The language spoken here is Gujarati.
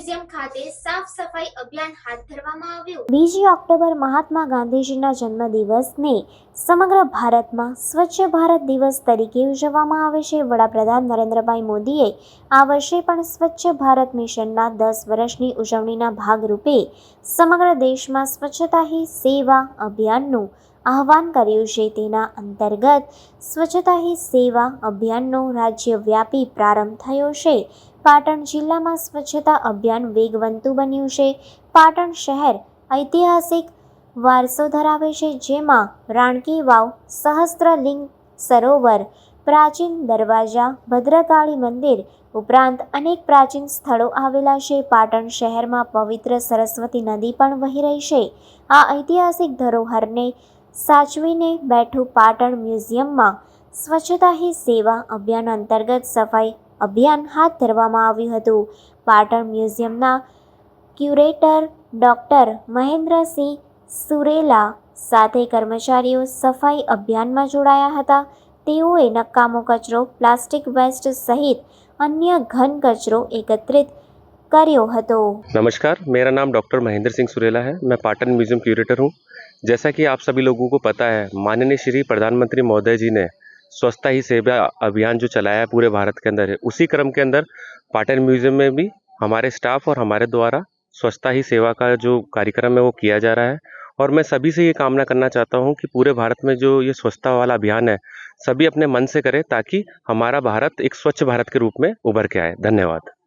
મ્યુઝિયમ ખાતે સાફ સફાઈ અભિયાન હાથ ધરવામાં આવ્યું. બીજી ઓક્ટોબર મહાત્મા ગાંધીજીના જન્મદિવસને સમગ્ર ભારતમાં સ્વચ્છ ભારત દિવસ તરીકે ઉજવવામાં આવે છે. વડાપ્રધાન નરેન્દ્રભાઈ મોદીએ આ વર્ષે પણ સ્વચ્છ ભારત મિશનના દસ વર્ષની ઉજવણીના ભાગરૂપે સમગ્ર દેશમાં સ્વચ્છતા હી સેવા અભિયાનનું આહ્વાન કર્યું છે તેના અંતર્ગત સ્વચ્છતા હી સેવા અભિયાનનો રાજ્યવ્યાપી પ્રારંભ થયો છે. પાટણ જિલ્લામાં સ્વચ્છતા અભિયાન વેગવંતું બન્યું છે. પાટણ શહેર ઐતિહાસિક વારસો ધરાવે છે જેમાં રાણકી વાવ, સહસ્ત્રલિંગ સરોવર, પ્રાચીન દરવાજા, ભદ્રકાળી મંદિર ઉપરાંત અનેક પ્રાચીન સ્થળો આવેલા છે. પાટણ શહેરમાં પવિત્ર સરસ્વતી નદી પણ વહી રહી છે. આ ઐતિહાસિક ધરોહરને સાચવીને બેઠું પાટણ મ્યુઝિયમમાં સ્વચ્છતા હી સેવા અભિયાન અંતર્ગત સફાઈ અભિયાન હાથ ધરવામાં આવ્યું હતું. પાટણ મ્યુઝિયમના ક્યુરેટર ડૉક્ટર મહેન્દ્રસિંહ સુરેલા સાથે કર્મચારીઓ સફાઈ અભિયાનમાં જોડાયા હતા. તેઓએ નકામો કચરો, પ્લાસ્ટિક વેસ્ટ સહિત અન્ય ઘન કચરો એકત્રિત કર્યો હતો नमस्कार मेरा नाम डॉक्टर महेंद्र सिंह सुरेला है मैं पाटन म्यूजियम क्यूरेटर हूँ जैसा कि आप सभी लोगों को पता है माननीय श्री प्रधानमंत्री महोदय जी ने स्वच्छता ही सेवा अभियान जो चलाया है पूरे भारत के अंदर है उसी क्रम के अंदर पाटन म्यूजियम में भी हमारे स्टाफ और हमारे द्वारा स्वच्छता ही सेवा का जो कार्यक्रम है वो किया जा रहा है और मैं सभी से ये कामना करना चाहता हूँ कि पूरे भारत में जो ये स्वच्छता वाला अभियान है सभी अपने मन से करें ताकि हमारा भारत एक स्वच्छ भारत के रूप में उभर के आए धन्यवाद